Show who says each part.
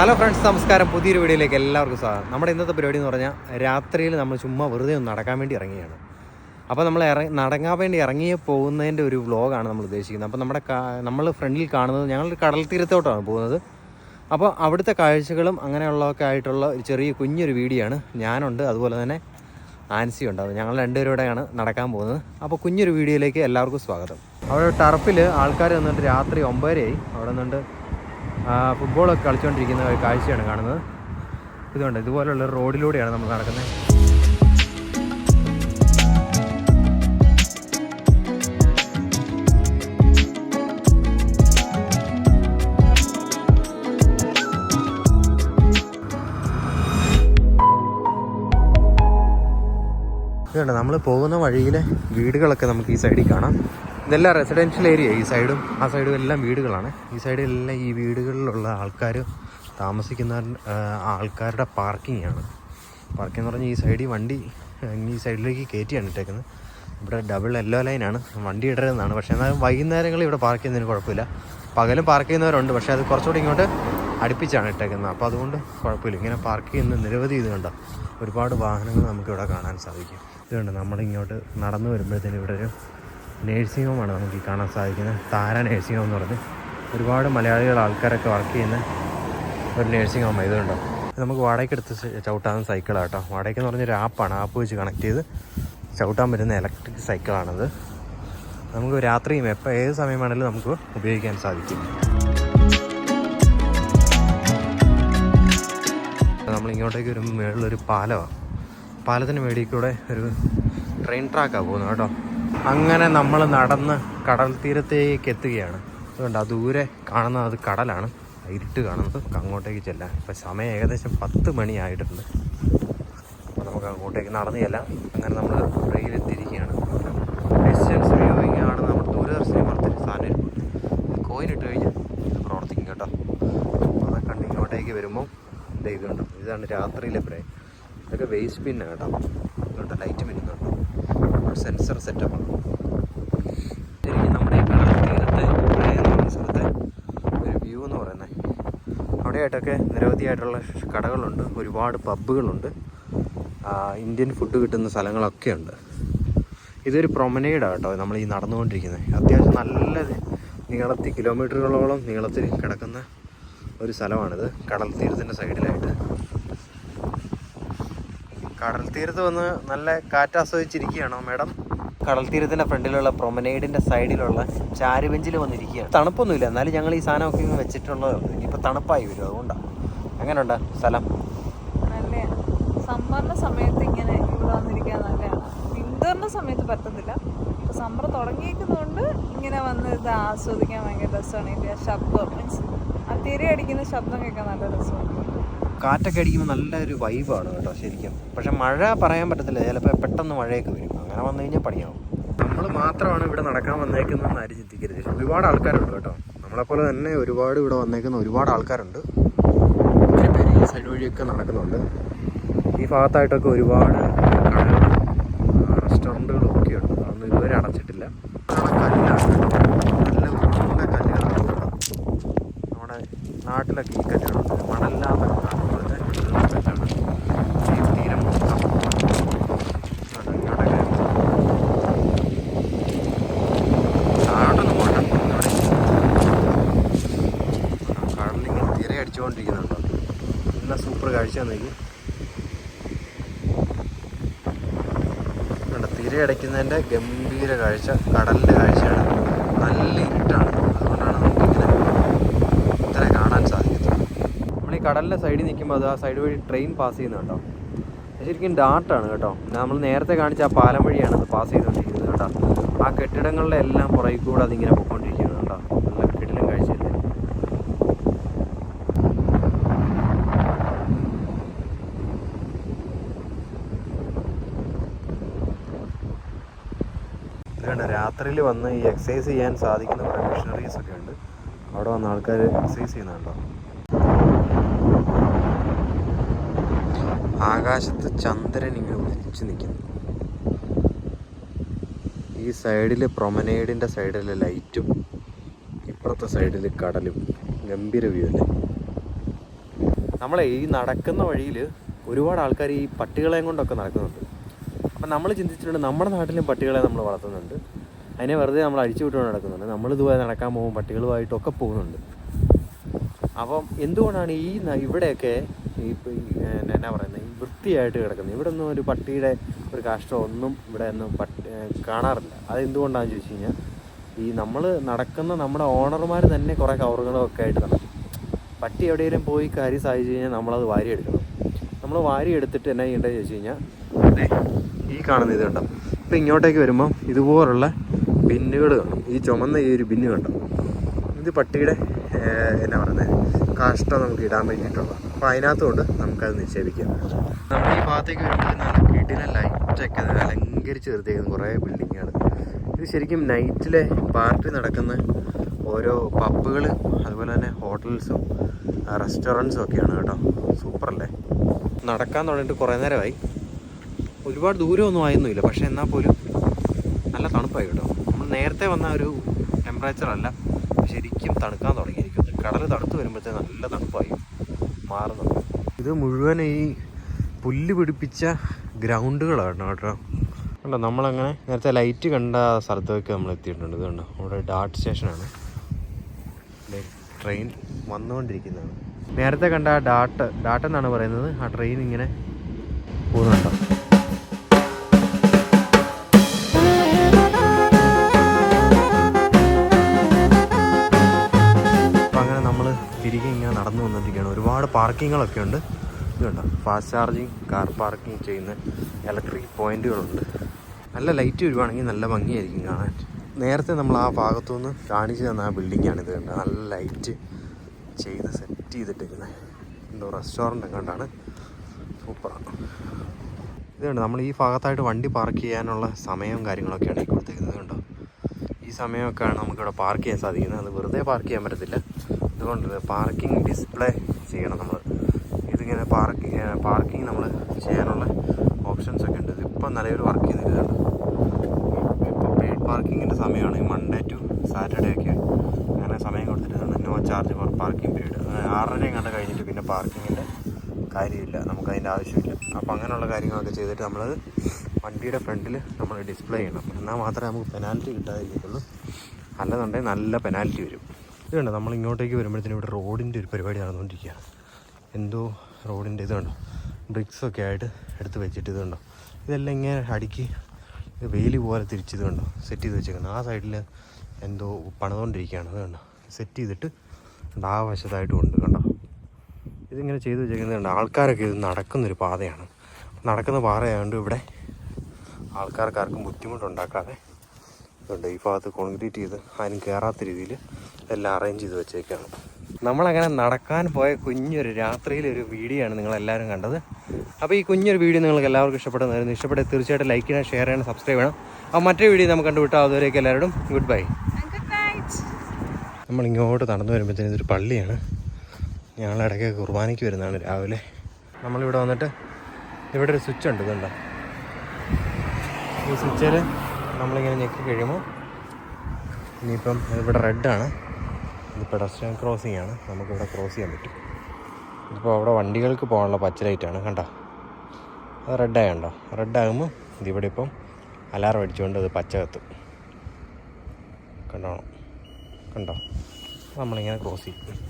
Speaker 1: Hello friends നമസ്കാരം. പുതിയൊരു വീഡിയോയിലേക്ക് എല്ലാവർക്കും സ്വാഗതം. നമ്മുടെ ഇന്നത്തെ പരിപാടി എന്ന് പറഞ്ഞാൽ രാത്രിയിൽ നമ്മൾ ചുമ്മാ വെറുതെ ഒന്ന് നടക്കാൻ വേണ്ടി ഇറങ്ങിയാണ്. അപ്പോൾ നമ്മൾ ഇറങ്ങി നടക്കാൻ വേണ്ടി ഇറങ്ങി പോകുന്നതിന്റെ ഒരു വ്ലോഗാണ് നമ്മൾ ഉദ്ദേശിക്കുന്നത്. അപ്പോൾ നമ്മുടെ നമ്മൾ ഫ്രണ്ടിൽ കാണുന്നത് ഞങ്ങൾ കടൽ തീരത്തോട്ടാണ് പോകുന്നത്. അപ്പോൾ അവിടുത്തെ കാഴ്ചകളും അങ്ങനെയുള്ളതൊക്കെ ആയിട്ടുള്ള ഒരു ചെറിയ കുഞ്ഞൊരു വീഡിയോ ആണ്. ഞാനുണ്ട് അതുപോലെ തന്നെ ആൻസി ഉണ്ട്. അത് ഞങ്ങൾ രണ്ടുപേരോടെയാണ് നടക്കാൻ പോകുന്നത്. അപ്പോൾ കുഞ്ഞൊരു വീഡിയോയിലേക്ക് എല്ലാവർക്കും സ്വാഗതം. അവിടെ ടർഫിൽ ആൾക്കാർ വന്നിട്ട് രാത്രി ഒമ്പതരയായി. അവിടെ നിന്നുണ്ട് ഫുട്ബോളൊക്കെ കളിച്ചുകൊണ്ടിരിക്കുന്ന ഒരു കാഴ്ചയാണ് കാണുന്നത്. ഇതുകൊണ്ട് ഇതുപോലുള്ള റോഡിലൂടെയാണ് നമ്മൾ നടക്കുന്നത്. ഇതുണ്ട് നമ്മൾ പോകുന്ന വഴിയിലെ വീടുകളൊക്കെ നമുക്ക് ഈ സൈഡിൽ കാണാം. ഇതെല്ലാം റെസിഡൻഷ്യൽ ഏരിയ ഈ സൈഡും ആ സൈഡും എല്ലാം വീടുകളാണ്. ഈ സൈഡിലെല്ലാം ഈ വീടുകളിലുള്ള ആൾക്കാർ താമസിക്കുന്ന ആൾക്കാരുടെ പാർക്കിംഗ് ആണ്. പാർക്കിംഗ് എന്ന് പറഞ്ഞാൽ ഈ സൈഡിൽ വണ്ടി ഈ സൈഡിലേക്ക് കയറ്റിയാണ് ഇട്ടേക്കുന്നത്. ഇവിടെ ഡബിൾ എല്ലോ ലൈനാണ് വണ്ടി ഇടരുതെന്നാണ്. പക്ഷേ എന്നാലും വൈകുന്നേരങ്ങളിൽ ഇവിടെ പാർക്ക് ചെയ്യുന്നതിന് കുഴപ്പമില്ല. പകലും പാർക്ക് ചെയ്യുന്നവരുണ്ട്. പക്ഷേ അത് കുറച്ചുകൂടി ഇങ്ങോട്ട് അടുപ്പിച്ചാണ് ഇട്ടേക്കുന്നത്. അപ്പോൾ അതുകൊണ്ട് കുഴപ്പമില്ല. ഇങ്ങനെ പാർക്ക് ചെയ്യുന്ന നിരവധി ഇത് കണ്ടോ ഒരുപാട് വാഹനങ്ങൾ നമുക്കിവിടെ കാണാൻ സാധിക്കും. ഇതുകൊണ്ട് നമ്മളിങ്ങോട്ട് നടന്നു വരുമ്പോഴത്തേനും ഇവിടെ ഒരു നേഴ്സിംഗ് ഹോമാണ് നമുക്ക് ഈ കാണാൻ സാധിക്കുന്നത്. താര നേഴ്സിംഗ് ഹോം എന്ന് പറഞ്ഞ് ഒരുപാട് മലയാളികൾ ആൾക്കാരൊക്കെ വർക്ക് ചെയ്യുന്ന ഒരു നേഴ്സിംഗ് ഹോം ഇതുണ്ടോ? നമുക്ക് വാടകയ്ക്ക് എടുത്ത് ചവിട്ടാവുന്ന സൈക്കിളാണ് കേട്ടോ. വാടകയ്ക്ക് എന്ന് പറഞ്ഞൊരു ആപ്പാണ് ആപ്പ് വെച്ച് കണക്ട് ചെയ്ത് ചവിട്ടാൻ പറ്റുന്ന ഇലക്ട്രിക് സൈക്കിളാണത് നമുക്ക് രാത്രിയും എപ്പോൾ ഏത് സമയമാണെങ്കിലും നമുക്ക് ഉപയോഗിക്കാൻ സാധിക്കും. നമ്മളിങ്ങോട്ടേക്ക് ഒരു മേളിലൊരു പാലമാണ് പാലത്തിന് മേടിൽ കൂടെ ഒരു ട്രെയിൻ ട്രാക്കാണ് പോകുന്നത് കേട്ടോ. അങ്ങനെ നമ്മൾ നടന്ന് കടൽ തീരത്തേക്ക് എത്തുകയാണ്. അതുകൊണ്ട് ആ ദൂരെ കാണുന്ന അത് കടലാണ്. ഇരുട്ട് കാണുന്നത്. അങ്ങോട്ടേക്ക് ചെല്ലാൻ ഇപ്പം സമയം ഏകദേശം പത്ത് മണിയായിട്ടുണ്ട്. അപ്പോൾ നമുക്ക് അങ്ങോട്ടേക്ക് നടന്നു ചെല്ലാം. അങ്ങനെ നമ്മൾ റെയിലെത്തിയിരിക്കുകയാണ്. ഡിസ്റ്റൻസ് വ്യൂവിങ് ആണ് നമ്മൾ ദൂരദർശനം പറഞ്ഞ സാധനം കോയിൻ ഇട്ട് കഴിഞ്ഞാൽ ഇത് പ്രവർത്തിക്കും കേട്ടോ. അപ്പോൾ കണ്ട് ഇങ്ങോട്ടേക്ക് വരുമ്പോൾ ദേ ഇതുണ്ട് ഇതാണ് രാത്രിയിലെ പ്രേ ഇതൊക്കെ വേസ്റ്റ് പിന്നാണ് കേട്ടോ. ഇതുണ്ട്. ലൈറ്റ് മിന്നുന്നുണ്ട് സെൻസർ സെറ്റപ്പാണ് ശരിക്കും നമ്മുടെ ഈ കടൽ തീരത്തെ പ്രേ എന്ന് പറയുന്ന സ്ഥലത്തെ ഒരു വ്യൂ എന്ന് പറയുന്നത് അവിടെയായിട്ടൊക്കെ നിരവധിയായിട്ടുള്ള കടകളുണ്ട്. ഒരുപാട് പബ്ബുകളുണ്ട്. ഇന്ത്യൻ ഫുഡ് കിട്ടുന്ന സ്ഥലങ്ങളൊക്കെ ഉണ്ട് ഇതൊരു പ്രൊമനേഡാണ് കേട്ടോ നമ്മൾ ഈ നടന്നുകൊണ്ടിരിക്കുന്നത്. അത്യാവശ്യം നല്ല നീളത്തിൽ കിലോമീറ്ററുകളോളം നീളത്തിൽ കിടക്കുന്ന ഒരു സ്ഥലമാണിത്. കടൽ തീരത്തിന്റെ സൈഡിലായിട്ട്. കടൽ തീരത്ത് വന്ന് നല്ല കാറ്റ് ആസ്വദിച്ചിരിക്കുകയാണോ മാഡം. കടൽ തീരത്തിന്റെ ഫ്രണ്ടിലുള്ള പ്രൊമനേഡിന്റെ സൈഡിലുള്ള ചാരുബെഞ്ചിൽ വന്നിരിക്കുകയാണ്. തണുപ്പൊന്നുമില്ല. എന്നാലും ഞങ്ങൾ ഈ സാധനമൊക്കെ ഇങ്ങ് വെച്ചിട്ടുള്ളത് ഇനിയിപ്പോൾ തണുപ്പായി വരും അതുകൊണ്ടാണ് എങ്ങനെയുണ്ട് സ്ഥലം?
Speaker 2: നല്ലയാണ് സമ്മറിന്റെ സമയത്ത് ഇങ്ങനെ ഇവിടെ വന്നിരിക്കാൻ നല്ലതാണ് വിന്ററിന്റെ സമയത്ത് പറ്റത്തില്ല. ഇപ്പൊ സമ്മർ തുടങ്ങിയേക്കുന്നതുകൊണ്ട് ഇങ്ങനെ വന്ന് ഇത് ആസ്വദിക്കാൻ ഭയങ്കര രസമാണ്. ഇതിന്റെ ശബ്ദം മീൻസ് ആ തിരി അടിക്കുന്ന ശബ്ദം കേൾക്കാൻ നല്ല രസമാണ്.
Speaker 1: കാറ്റൊക്കെ അടിക്കുമ്പോൾ നല്ലൊരു വൈബാണ് കേട്ടോ ശരിക്കും. പക്ഷെ മഴ പറയാൻ പറ്റത്തില്ല. ചിലപ്പോൾ പെട്ടെന്ന് മഴയൊക്കെ വരും. അങ്ങനെ വന്നു കഴിഞ്ഞാൽ പണിയാവും. നമ്മൾ മാത്രമാണ് ഇവിടെ നടക്കാൻ വന്നേക്കുന്നതെന്ന് ആരും ചിന്തിക്കരുത്. ഒരുപാട് ആൾക്കാരുണ്ട് കേട്ടോ. നമ്മളെപ്പോലെ തന്നെ ഒരുപാട് ഇവിടെ വന്നേക്കുന്ന ഒരുപാട് ആൾക്കാരുണ്ട്. ഒത്തിരി പേര് ഈ സൈഡ് വഴിയൊക്കെ നടക്കുന്നുണ്ട്. ഈ ഭാഗത്തായിട്ടൊക്കെ ഒരുപാട് കടകളും റെസ്റ്റോറന്റുകളും ഒക്കെ ഉണ്ട്. അതൊന്നും ഇതുവരെ അടച്ചിട്ടില്ല. കല്ലാണ്. നല്ല കല്ലുകളാണ് നമ്മുടെ നാട്ടിലൊക്കെ ഈ കല്ലുകളുണ്ട് മണലില്ലാത്ത അതുപോലത്തെ കല്ലാണ് ഈ തീരം മൊത്തം അതുകൊണ്ട് ഇങ്ങോട്ടൊക്കെ താഴോട്ടൊന്നും പോകണ്ട ഇവിടെ കടലിങ്ങനെ തിര അടിച്ചുകൊണ്ടിരിക്കുന്നുണ്ടോ? നല്ല സൂപ്പർ കാഴ്ച നോക്കി കണ്ടോ തിര അടയ്ക്കുന്നതിന്റെ ഗംഭീര കാഴ്ച കടലിന്റെ കാഴ്ചയാണ്. നല്ല ഇരുട്ടാണ്. അതുകൊണ്ടാണ് നമുക്കിങ്ങനെ ഇത്ര കാണാൻ സാധിക്കുന്നത്. നമ്മൾ ഈ കടലിന്റെ സൈഡിൽ നിൽക്കുമ്പോൾ അത് ആ സൈഡ് വഴി ട്രെയിൻ പാസ് ചെയ്യുന്നുണ്ടോ? കേട്ടോ ശരിക്കും ഡാർട്ടാണ് കേട്ടോ. നമ്മൾ നേരത്തെ കാണിച്ച ആ പാലം വഴിയാണ് അത് പാസ് ചെയ്തുകൊണ്ടിരിക്കുന്നത് കേട്ടോ. ആ കെട്ടിടങ്ങളുടെ എല്ലാം പുറകിൽ കൂടെ അതിങ്ങനെ പൊയ്ക്കൊണ്ടിരിക്കുകയാണ് കേട്ടോ നല്ല കിടിലം കാഴ്ചയല്ലേ ഇതുകൊണ്ട് രാത്രിയിൽ വന്ന് ഈ എക്സസൈസ് ചെയ്യാൻ സാധിക്കുന്ന കുറേ മെഷീനറീസ് ഒക്കെ ഉണ്ട്. അവിടെ വന്ന് ആൾക്കാർ എക്സസൈസ് ചെയ്യുന്നുണ്ടോ? ആകാശത്ത് ചന്ദ്രൻ ഇങ്ങനെ ഒളിച്ചു നിൽക്കുന്നു ഈ സൈഡിൽ പ്രൊമനേഡിന്റെ സൈഡിൽ ലൈറ്റും ഇപ്പുറത്തെ സൈഡിൽ കടലും ഗംഭീര വ്യൂ അല്ലേ? നമ്മളെ ഈ നടക്കുന്ന വഴിയിൽ ഒരുപാട് ആൾക്കാർ ഈ പട്ടികളെയും കൊണ്ടൊക്കെ നടക്കുന്നുണ്ട്. നമ്മൾ ചിന്തിച്ചിട്ടുണ്ട് നമ്മുടെ നാട്ടിലും പട്ടികളെ നമ്മൾ വളർത്തുന്നുണ്ട്. അതിനെ വെറുതെ നമ്മൾ അഴിച്ചു വിട്ടുകൊണ്ട് നടക്കുന്നുണ്ട്. നമ്മൾ ഇതുപോലെ നടക്കാൻ പോകും പട്ടികളുമായിട്ടൊക്കെ പോകുന്നുണ്ട്. അപ്പം എന്തുകൊണ്ടാണ് ഈ ഇവിടെയൊക്കെ ഈ എന്നാ പറയുന്നത് വൃത്തിയായിട്ട് കിടക്കുന്നത്? ഇവിടെ ഒന്നും ഒരു പട്ടിയുടെ ഒരു കാഷ്ടം ഒന്നും ഇവിടെ ഒന്നും പട്ടി കാണാറില്ല. അതെന്തുകൊണ്ടാണെന്ന് ചോദിച്ചു കഴിഞ്ഞാൽ ഈ നമ്മൾ നടക്കുന്ന നമ്മുടെ ഓണർമാർ തന്നെ കുറേ കവറുകളും ഒക്കെ ആയിട്ട് നടക്കും. പട്ടി എവിടെയെങ്കിലും പോയി കാര്യം സാധിച്ചു കഴിഞ്ഞാൽ നമ്മളത് വാരിയെടുക്കണം. നമ്മൾ വാരി എടുത്തിട്ട് എന്നാ ചെയ്യേണ്ടത് ചോദിച്ചു കഴിഞ്ഞാൽ ഈ കാണുന്ന ഇത് കണ്ടോ? ഇപ്പം ഇങ്ങോട്ടേക്ക് വരുമ്പം ഇതുപോലുള്ള ബിന്നുകൾ കാണും. ഈ ചുമന്ന ഈ ഒരു ബിന്ന് കണ്ടോ? ഇത് പട്ടിയുടെ എന്നാ പറയുന്നത് കാഷ്ടം നമുക്ക് ഇടാൻ വേണ്ടിയിട്ടുള്ള. അപ്പോൾ അതിനകത്ത് കൊണ്ട് നമുക്കത് നിക്ഷേപിക്കാം. നമ്മൾ ഈ ഭാഗത്തേക്ക് വരുമ്പോൾ നല്ല കിടിലെ ലൈറ്റൊക്കെ അലങ്കരിച്ച് നിർത്തിയിരിക്കുന്ന കുറേ ബിൽഡിങ്ങുകൾ ഇത് ശരിക്കും നൈറ്റിലെ പാർട്ടി നടക്കുന്ന ഓരോ പബ്ബുകൾ അതുപോലെ തന്നെ ഹോട്ടൽസും റെസ്റ്റോറന്റ്സും ഒക്കെയാണ് കേട്ടോ. സൂപ്പറല്ലേ നടക്കാൻ തുടങ്ങിയിട്ട് കുറേ നേരമായി. ഒരുപാട് ദൂരമൊന്നും ആയൊന്നുമില്ല. പക്ഷേ എന്നാൽ പോലും നല്ല തണുപ്പായി കേട്ടോ. നമ്മൾ നേരത്തെ വന്ന ഒരു ടെമ്പറേച്ചർ അല്ല ശരിക്കും തണുക്കാൻ തുടങ്ങിയിരിക്കുന്നു. കടൽ തണുത്ത് വരുമ്പോഴത്തേ നല്ല തണുപ്പായി മാറുന്നുണ്ട് ഇത് മുഴുവൻ ഈ പുല്ല് പിടിപ്പിച്ച ഗ്രൗണ്ടുകളാണ് കേട്ടോ. കണ്ടോ നമ്മളങ്ങനെ നേരത്തെ ലൈറ്റ് കണ്ട സ്ഥലത്തൊക്കെ നമ്മൾ എത്തിയിട്ടുണ്ട്. ഇത് കണ്ടോ അവിടെ ഡാർട്ട് സ്റ്റേഷനാണ് ട്രെയിൻ വന്നുകൊണ്ടിരിക്കുന്നതാണ്. നേരത്തെ കണ്ട ഡാട്ട് ഡാട്ട് എന്നാണ് പറയുന്നത്. ആ ട്രെയിൻ ഇങ്ങനെ പോകുന്നുണ്ടോ? നടന്നു വന്നിരിക്കുകയാണ് ഒരുപാട് പാർക്കിങ്ങുകളൊക്കെ ഉണ്ട്. ഇതുണ്ട് ഫാസ്റ്റ് ചാർജിങ് കാർ പാർക്കിംഗ് ചെയ്യുന്ന ഇലക്ട്രിക് പോയിന്റുകളുണ്ട്. നല്ല ലൈറ്റ് വരുവാണെങ്കിൽ നല്ല ഭംഗിയായിരിക്കും കാണാൻ. നേരത്തെ നമ്മൾ ആ ഭാഗത്തുനിന്ന് കാണിച്ചു തന്ന ആ ബിൽഡിങ്ങാണ് ഇത് കണ്ടത് നല്ല ലൈറ്റ് ചെയ്ത് സെറ്റ് ചെയ്തിട്ടിരിക്കുന്നത് എന്തോ റെസ്റ്റോറന്റ് എങ്ങാണ്ടാണ്. സൂപ്പറാണ് ഇതുണ്ട് നമ്മൾ ഈ ഭാഗത്തായിട്ട് വണ്ടി പാർക്ക് ചെയ്യാനുള്ള സമയവും കാര്യങ്ങളൊക്കെയാണ് ഈ കൊടുത്തേക്കുന്നത് കണ്ടോ? ഈ സമയമൊക്കെയാണ് നമുക്കിവിടെ പാർക്ക് ചെയ്യാൻ സാധിക്കുന്നത്. അത് വെറുതെ പാർക്ക് ചെയ്യാൻ പറ്റത്തില്ല. അതുകൊണ്ട് പാർക്കിംഗ് ഡിസ്പ്ലേ ചെയ്യണം നമ്മൾ ഇതിങ്ങനെ പാർക്കിംഗ് പാർക്കിംഗ് നമ്മൾ ചെയ്യാനുള്ള ഓപ്ഷൻസ് ഒക്കെ ഉണ്ട്. ഇതിപ്പോൾ നിലവിൽ വർക്ക് ചെയ്യുന്നില്ല ഇപ്പോൾ പെയ്ഡ് പാർക്കിങ്ങിന്റെ സമയമാണ്. മൺഡേ ടു സാറ്റർഡേ ഒക്കെ അങ്ങനെ സമയം കൊടുത്തിട്ടുണ്ട് no charge for parking period ആറരയും കണ്ട് കഴിഞ്ഞിട്ട് പിന്നെ പാർക്കിങ്ങിന്റെ കാര്യമില്ല. നമുക്കതിന്റെ ആവശ്യമില്ല. അപ്പോൾ അങ്ങനെയുള്ള കാര്യങ്ങളൊക്കെ ചെയ്തിട്ട് നമ്മളത് വണ്ടിയുടെ ഫ്രണ്ടിൽ നമ്മൾ ഡിസ്പ്ലേ ചെയ്യണം. എന്നാൽ മാത്രമേ നമുക്ക് പെനാൽറ്റി കിട്ടാതിരിക്കുള്ളൂ അല്ലെന്നുണ്ടെങ്കിൽ നല്ല പെനാൽറ്റി വരും. ഇത് കണ്ടോ നമ്മൾ ഇങ്ങോട്ടേക്ക് വരുമ്പോഴത്തേനും ഇവിടെ റോഡിന്റെ ഒരു പരിപാടി നടന്നുകൊണ്ടിരിക്കുകയാണ്. എന്തോ റോഡിന്റെ ഇത് കണ്ടോ? ബ്രിക്സ് ഒക്കെ ആയിട്ട് എടുത്ത് വെച്ചിട്ട് ഇത് കണ്ടോ ഇതെല്ലാം ഇങ്ങനെ അടുക്കി വെയിൽ പോലെ തിരിച്ചത് കണ്ടോ? സെറ്റ് ചെയ്ത് വെച്ചേക്കുന്നത് ആ സൈഡിൽ എന്തോ പണിതുകൊണ്ടിരിക്കുകയാണ്. അത് കണ്ടോ? സെറ്റ് ചെയ്തിട്ട് ആ വശത്തായിട്ടും ഉണ്ട് കണ്ടോ? ഇതിങ്ങനെ ചെയ്ത് വെച്ചേക്കുന്നത് കണ്ടോ? ആൾക്കാരൊക്കെ ഇത് നടക്കുന്നൊരു പാതയാണ്. നടക്കുന്ന പാറയായതുകൊണ്ട് ഇവിടെ ആൾക്കാർക്ക് ആർക്കും ബുദ്ധിമുട്ടുണ്ടാക്കാതെ ഇതുണ്ട്. ഈ ഭാഗത്ത് കോൺക്രീറ്റ് ചെയ്ത് ആരും കയറാത്ത രീതിയിൽ എല്ലാം അറേഞ്ച് ചെയ്ത് വെച്ചേക്കാണ്. നമ്മളങ്ങനെ നടക്കാൻ പോയ കുഞ്ഞൊരു രാത്രിയിലെ ഒരു വീഡിയോ ആണ് നിങ്ങളെല്ലാവരും കണ്ടത്. അപ്പോൾ ഈ കുഞ്ഞൊരു വീഡിയോ നിങ്ങൾക്ക് എല്ലാവർക്കും ഇഷ്ടപ്പെടുന്നതായിരുന്നു. ഇഷ്ടപ്പെട്ട തീർച്ചയായിട്ടും ലൈക്ക് ചെയ്യണം ഷെയർ ചെയ്യണം സബ്സ്ക്രൈബ് ചെയ്യണം. അപ്പോൾ മറ്റൊരു വീഡിയോ നമുക്ക് കണ്ടുവിട്ടാൽ അതുവരേക്കും എല്ലാവരോടും ഗുഡ് ബൈ നമ്മളിങ്ങോട്ട് നടന്നു വരുമ്പോഴത്തേനും ഇതൊരു പള്ളിയാണ്. ഞങ്ങൾ ഇടയ്ക്ക് കുർബാനയ്ക്ക് വരുന്നതാണ് രാവിലെ. നമ്മളിവിടെ വന്നിട്ട് ഇവിടെ ഒരു സ്വിച്ച് ഉണ്ട് ഇതുണ്ടോ? ഈ സ്വിച്ചിൽ നമ്മളിങ്ങനെ ഞെക്കി കഴിയുമ്പോൾ ഇനിയിപ്പം ഇവിടെ റെഡാണ് ഇത് പെഡസ്ട്രിയൻ ക്രോസിംഗ് ആണ്. നമുക്കിവിടെ ക്രോസ് ചെയ്യാൻ പറ്റും. ഇതിപ്പോൾ അവിടെ വണ്ടികൾക്ക് പോകാനുള്ള പച്ച ലൈറ്റാണ് കണ്ടോ? അത് റെഡായ കണ്ടോ? റെഡാകുമ്പോൾ ഇതിവിടെ ഇപ്പം അലാറം അടിച്ചുകൊണ്ട് അത് പച്ച കത്തും കണ്ടോ? കണ്ടോ നമ്മളിങ്ങനെ ക്രോസ് ചെയ്യും.